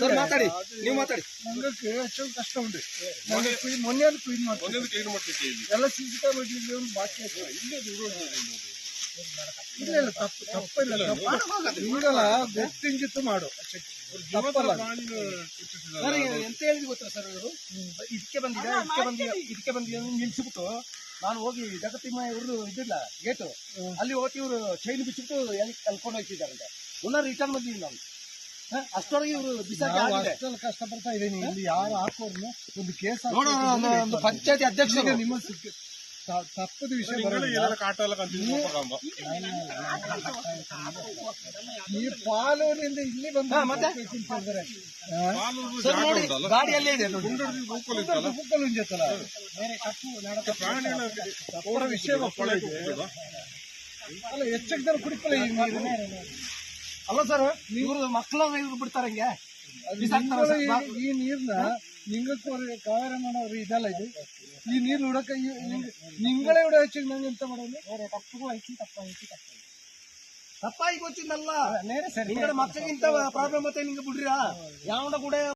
Sir ಮಾತಾಡಿ. ನೀವು ಮಾತಾಡಿ. ನಂಗಕ್ಕೆ ಹೆಚ್ಚು ಕಷ್ಟ ಉಂಟು. ಮೊನ್ನೆ ಕ್ಲೀನ್ ಮೊನ್ನೆ ಕ್ಲೀನ್ ಮಾಡ್ತೀನಿ ಒಂದೊಂದು ಕ್ಲೀನ್ ಮಾಡ್ಲಿಕ್ಕೆ ಎಲ್ಲ ಸಿ ಸಿ ಕ್ಯಾಮೆರಾ ಇಲ್ಲಿ. ಒಂದು ಬಾಕಿ ಇಲ್ಲ ಇಲ್ಲ ತಪ್ಪು ತಪ್ಪಿಲ್ಲ ತಪ್ಪು. ನಿಮಗಲ್ಲ ಗೊತ್ತಿಂಗಿತ್ತು ಮಾಡು. ತಪ್ಪಲ್ಲ. ಸರ್ ಎಂತ ಹೇಳಿದ್ರು ಗೊತ್ತಾ ಸರ್ ಅವರು ಇದಕ್ಕೆ ಬಂದಿದೆ ಇದಕ್ಕೆ ಬಂದಿದೆ ಇದಕ್ಕೆ ಬಂದಿದೆ ನಿಲ್ಸಿಬಿಟ್ಟು ನಾನು ಹೋಗಿ ಜಗತ್ತಿಮ್ಮ ಇವರು ಇದಿಲ್ಲ ಗೇಟು ಅಲ್ಲಿ ಹೋಗಿ ಇವರು ಚೈನ್ ಬಿಚ್ಚಿಬಿಟ್ಟು ಎಲ್ಲಿ ಕಲ್ಕೊಂಡು ಹೋಗ್ತಿದ್ದಾರಂತೆ. ಪುನಃ ರಿಟರ್ನ್ ಬಂದಿದ್ದೀವಿ ನಾವು ಅಷ್ಟೊಳಗೆ ಇವರು ಬಿಸಾಕಿ ಕಷ್ಟಪಡ್ತಾ ಇದ್ದೀನಿ ಇಲ್ಲಿ ಯಾರು ಹಾಕೋರ್ನು ಒಂದು ಕೇಸ್ ಒಂದು- ಪಂಚಾಯತಿ ಅಧ್ಯಕ್ಷ ನಿಮ್ಮ ತಪ್ಪದ ವಿಷಯ ಈ ಪಾಲೂರಿನಿಂದ ಇಲ್ಲಿ ಬಂದು ಮತ್ತೆ? ಪೇಷಂಟ್ ವಿಷಯ ಅಲ್ಲ ಎಚ್ಚಕ್ಕೆ ಜನ ಕುಡಿಕಲ್ಲ ಅಲ್ಲ ಸರ್ ಇವರು ಮಕ್ಕಳು ಇವ್ರು ಬಿಡ್ತಾರೆ ಹಿಂಗೆ ಅದು ಬಿಸಾಕ್ತಾರೆ ನಿಂಗಳು ಸರ್. ಈ- ಈ ನೀರ್ನ ನಿಂಗಕ್ಕವ್ರು ಕಾವೇರಮ್ಮನವ್ರು ಇದಲ್ಲ ಇದು ಈ ನೀರು ಹುಡಕ ಈ- ನಿಂಗ್- ನಿಂಗಳೇ ಹುಡ ಹೆಚ್ಚಿಗೆ ನಂಗೆ ಎಂತ ಮಾಡೋದು ತಪ್ಪಾಗಿ ಗೊತ್ತಿದ್ದಲ್ಲ ನಿಂಗಳ ಮಕ್ಕಳಿಗಿಂತ ಪ್ರಾಬ್ಲಮ್ ಮತ್ತೆ ನಿಂಗೆ ಬಿಡ್ರಿರಾ ಯಾವ ಕೂಡ